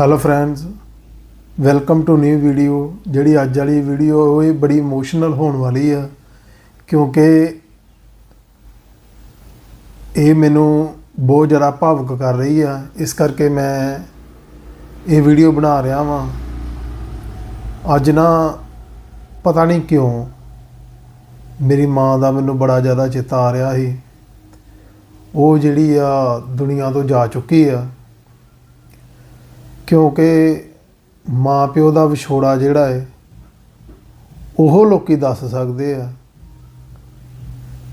Hello friends welcome to new video ਜਿਹੜੀ ਅੱਜ ਵਾਲੀ ਵੀਡੀਓ ਉਹ ਇਹ ਬੜੀ ਇਮੋਸ਼ਨਲ ਹੋਣ ਵਾਲੀ ਆ, ਕਿਉਂਕਿ ਇਹ ਮੈਨੂੰ ਬਹੁਤ ਜ਼ਿਆਦਾ ਭਾਵੁਕ ਕਰ ਰਹੀ ਆ। ਇਸ ਕਰਕੇ ਮੈਂ ਇਹ ਵੀਡੀਓ ਬਣਾ ਰਿਹਾ ਵਾਂ। ਅੱਜ ਨਾ ਪਤਾ ਨਹੀਂ ਕਿਉਂ ਮੇਰੀ ਮਾਂ ਦਾ ਮੈਨੂੰ ਬੜਾ ਜ਼ਿਆਦਾ ਚੇਤਾ ਆ ਰਿਹਾ ਸੀ। ਉਹ ਜਿਹੜੀ ਆ ਦੁਨੀਆ ਤੋਂ ਜਾ ਚੁੱਕੀ ਆ। ਕਿਉਂਕਿ ਮਾਂ ਪਿਓ ਦਾ ਵਿਛੋੜਾ ਜਿਹੜਾ ਹੈ ਉਹ ਲੋਕੀ ਦੱਸ ਸਕਦੇ ਆ,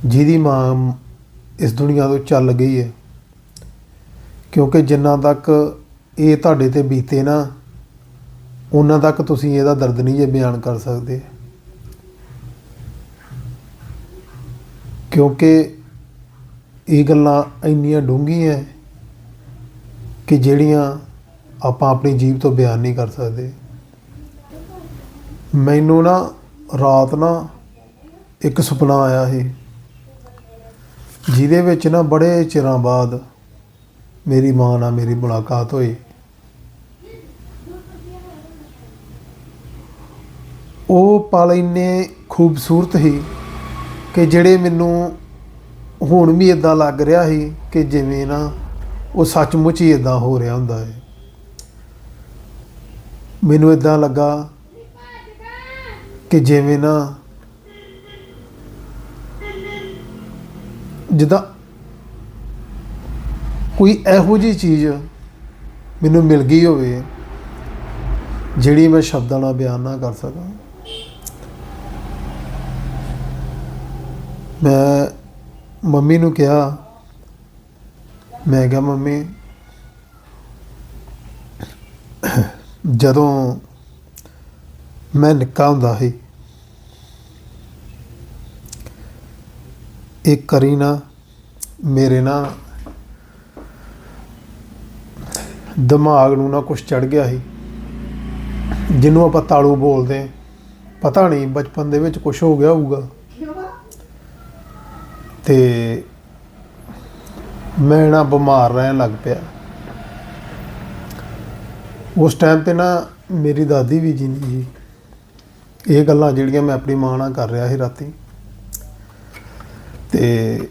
ਜਿਹਦੀ ਮਾਂ ਇਸ ਦੁਨੀਆ ਤੋਂ ਚੱਲ ਗਈ ਹੈ ਕਿਉਂਕਿ ਜਿੰਨਾ ਤੱਕ ਇਹ ਤੁਹਾਡੇ ਤੇ ਬੀਤੇ ਨਾ, ਉਹਨਾਂ ਤੱਕ ਤੁਸੀਂ ਇਹਦਾ ਦਰਦ ਨਹੀਂ ਜੇ ਬਿਆਨ ਕਰ ਸਕਦੇ। ਕਿਉਂਕਿ ਇਹ ਗੱਲਾਂ ਇੰਨੀਆਂ ਡੂੰਘੀਆਂ ਕਿ ਜਿਹੜੀਆਂ ਆਪਾਂ ਆਪਣੀ ਜੀਭ ਤੋਂ ਬਿਆਨ ਨਹੀਂ ਕਰ ਸਕਦੇ। ਮੈਨੂੰ ਨਾ ਰਾਤ ਨਾ ਇੱਕ ਸੁਪਨਾ ਆਇਆ ਸੀ, ਜਿਹਦੇ ਵਿੱਚ ਨਾ ਬੜੇ ਚਿਰਾਂ ਬਾਅਦ ਮੇਰੀ ਮਾਂ ਨਾਲ ਮੇਰੀ ਮੁਲਾਕਾਤ ਹੋਈ। ਉਹ ਪਲ ਇੰਨੇ ਖੂਬਸੂਰਤ ਸੀ ਕਿ ਜਿਹੜੇ ਮੈਨੂੰ ਹੁਣ ਵੀ ਇਦਾਂ ਲੱਗ ਰਿਹਾ ਸੀ ਕਿ ਜਿਵੇਂ ਨਾ ਉਹ ਸੱਚਮੁੱਚ ਹੀ ਇਦਾਂ ਹੋ ਰਿਹਾ ਹੁੰਦਾ ਹੈ। ਮੈਨੂੰ ਇਦਾਂ ਲੱਗਾ ਕਿ ਜਿਵੇਂ ਨਾ ਜਿੱਦਾਂ ਕੋਈ ਇਹੋ ਜਿਹੀ ਚੀਜ਼ ਮੈਨੂੰ ਮਿਲ ਗਈ ਹੋਵੇ ਜਿਹੜੀ ਮੈਂ ਸ਼ਬਦਾਂ ਨਾਲ ਬਿਆਨ ਨਾ ਕਰ ਸਕਾਂ। ਮੈਂ ਮੰਮੀ ਨੂੰ ਕਿਹਾ, ਮੈਂ ਕਿਹਾ, ਮੰਮੀ ਜਦੋਂ ਮੈਂ ਨਿੱਕਾ ਹੁੰਦਾ ਸੀ, ਇੱਕ ਕਰੀ ਨਾ ਮੇਰੇ ਨਾ ਦਿਮਾਗ ਨੂੰ ਨਾ ਕੁਝ ਚੜ ਗਿਆ ਸੀ। ਜਿਹਨੂੰ ਆਪਾਂ ਤਾਲੂ ਬੋਲਦੇ ਹਾਂ। ਪਤਾ ਨਹੀਂ ਬਚਪਨ ਦੇ ਵਿੱਚ ਕੁਝ ਹੋ ਗਿਆ ਹੋਊਗਾ। ਤੇ ਮੈਂ ਨਾ ਬਿਮਾਰ ਰਹਿਣ ਲੱਗ ਪਿਆ। ਉਸ ਟਾਈਮ ਤੇ ਨਾ ਮੇਰੀ ਦਾਦੀ ਵੀ ਜੀ ਨਹੀਂ ਜੀ, ਇਹ ਗੱਲਾਂ ਜਿਹੜੀਆਂ ਮੈਂ ਆਪਣੀ ਮਾਂ ਨਾਲ ਕਰ ਰਿਹਾ ਸੀ ਰਾਤੀ। ਤੇ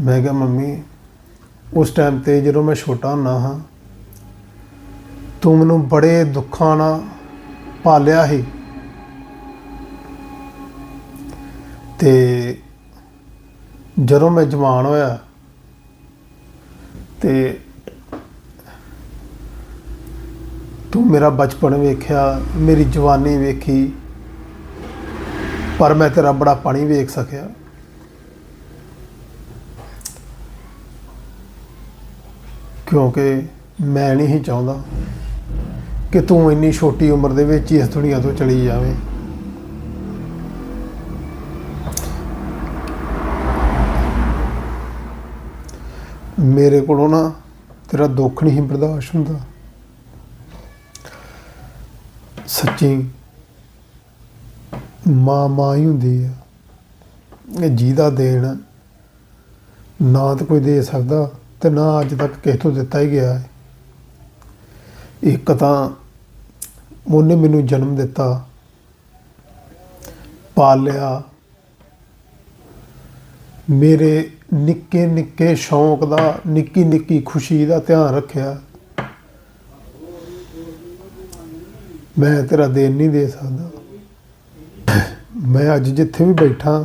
ਮੈਂ ਕਿਹਾ, ਮੰਮੀ, ਉਸ ਟਾਈਮ ਤੇ ਜਦੋਂ ਮੈਂ ਛੋਟਾ ਹੁੰਦਾ ਹਾਂ, ਤੂੰ ਮੈਨੂੰ ਬੜੇ ਦੁੱਖਾਂ ਨਾਲ ਪਾਲਿਆ ਸੀ। ਤੇ ਜਦੋਂ ਮੈਂ ਜਵਾਨ ਹੋਇਆ, ਤੇ ਤੂੰ ਮੇਰਾ ਬਚਪਨ ਵੇਖਿਆ, ਮੇਰੀ ਜਵਾਨੀ ਵੇਖੀ, ਪਰ ਮੈਂ ਤੇਰਾ ਬੜਾ ਪਾਣੀ ਵੇਖ ਸਕਿਆ। ਕਿਉਂਕਿ ਮੈਂ ਨਹੀਂ ਚਾਹੁੰਦਾ ਕਿ ਤੂੰ ਇੰਨੀ ਛੋਟੀ ਉਮਰ ਦੇ ਵਿੱਚ ਹੀ ਇਸ ਦੁਨੀਆ ਤੋਂ ਚਲੀ ਜਾਵੇਂ। ਮੇਰੇ ਕੋਲੋਂ ਨਾ ਤੇਰਾ ਦੁੱਖ ਨਹੀਂ ਬਰਦਾਸ਼ਤ ਹੁੰਦਾ। ਸੱਚੀ ਮਾਂ ਮਾਂ ਹੀ ਹੁੰਦੀ ਆ। ਇਹ ਜਿਹਦਾ ਦੇਣ ਨਾ ਤਾਂ ਕੋਈ ਦੇ ਸਕਦਾ ਤੇ ਨਾ ਅੱਜ ਤੱਕ ਕਿਸੇ ਤੋਂ ਦਿੱਤਾ ਹੀ ਗਿਆ ਹੈ ਇੱਕ ਤਾਂ ਉਹਨੇ ਮੈਨੂੰ ਜਨਮ ਦਿੱਤਾ, ਪਾਲਿਆ। ਮੇਰੇ ਨਿੱਕੇ ਨਿੱਕੇ ਸ਼ੌਂਕ ਦਾ ਨਿੱਕੀ ਨਿੱਕੀ ਖੁਸ਼ੀ ਦਾ ਧਿਆਨ ਰੱਖਿਆ। ਮੈਂ ਤੇਰਾ ਦੇਣ ਨਹੀਂ ਦੇ ਸਕਦਾ। ਮੈਂ ਅੱਜ ਜਿੱਥੇ ਵੀ ਬੈਠਾ,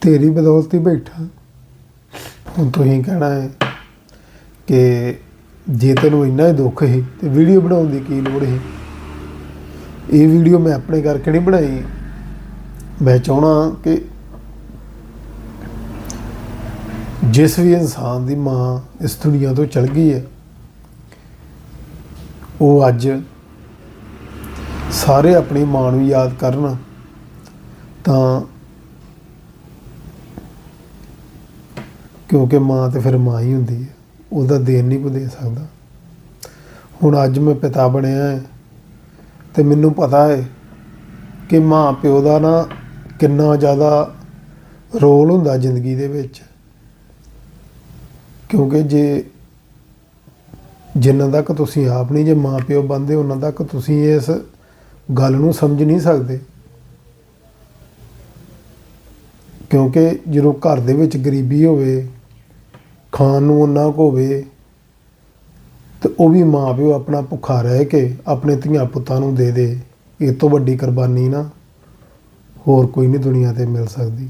ਤੇਰੀ ਬਦੌਲਤ ਹੀ ਬੈਠਾ, ਹੁਣ ਤੁਸੀਂ ਕਹਿਣਾ ਹੈ ਕਿ ਜੇ ਤੈਨੂੰ ਇੰਨਾ ਹੀ ਦੁੱਖ ਹੈ ਤੇ ਵੀਡੀਓ ਬਣਾਉਣ ਦੀ ਕੀ ਲੋੜ ਹੈ ਇਹ ਵੀਡੀਓ ਮੈਂ ਆਪਣੇ ਕਰਕੇ ਨਹੀਂ ਬਣਾਈ। ਮੈਂ ਚਾਹਣਾ ਕਿ ਜਿਸ ਵੀ ਇਨਸਾਨ ਦੀ ਮਾਂ ਇਸ ਦੁਨੀਆ ਤੋਂ ਚਲ ਗਈ ਹੈ, ਉਹ ਅੱਜ ਸਾਰੇ ਆਪਣੀ ਮਾਂ ਨੂੰ ਯਾਦ ਕਰਨ, ਤਾਂ ਕਿਉਂਕਿ ਮਾਂ ਤੇ ਫਿਰ ਮਾਂ ਹੀ ਹੁੰਦੀ ਹੈ, ਉਹਦਾ ਦੇਣ ਨਹੀਂ ਕੋਈ ਦੇ ਸਕਦਾ। ਹੁਣ ਅੱਜ ਮੈਂ ਪਿਤਾ ਬਣਿਆ ਹੈ, ਤੇ ਮੈਨੂੰ ਪਤਾ ਹੈ ਕਿ ਮਾਂ ਪਿਓ ਦਾ ਨਾ ਕਿੰਨਾ ਜ਼ਿਆਦਾ ਰੋਲ ਹੁੰਦਾ ਜ਼ਿੰਦਗੀ ਦੇ ਵਿੱਚ। ਕਿਉਂਕਿ ਜੇ ਜਿੰਨਾ ਤੱਕ ਤੁਸੀਂ ਆਪ ਨਹੀਂ, ਜੇ ਮਾਂ ਪਿਓ ਬੰਦੇ ਉਹਨਾਂ ਤੱਕ ਤੁਸੀਂ ਇਸ ਗੱਲ ਨੂੰ ਸਮਝ ਨਹੀਂ ਸਕਦੇ। ਕਿਉਂਕਿ ਜਦੋਂ ਘਰ ਦੇ ਵਿੱਚ ਗਰੀਬੀ ਹੋਵੇ, ਖਾਣ ਨੂੰ ਉਹਨਾਂ ਕੋ ਹੋਵੇ, ਤੇ ਉਹ ਵੀ ਮਾਂ ਪਿਓ ਆਪਣਾ ਭੁੱਖਾ ਰਹਿ ਕੇ ਆਪਣੇ ਧੀਆਂ ਪੁੱਤਾਂ ਨੂੰ ਦੇ ਦੇ। ਇਹ ਤੋਂ ਵੱਡੀ ਕੁਰਬਾਨੀ ਨਾ ਹੋਰ ਕੋਈ ਨਹੀਂ ਦੁਨੀਆ ਤੇ ਮਿਲ ਸਕਦੀ।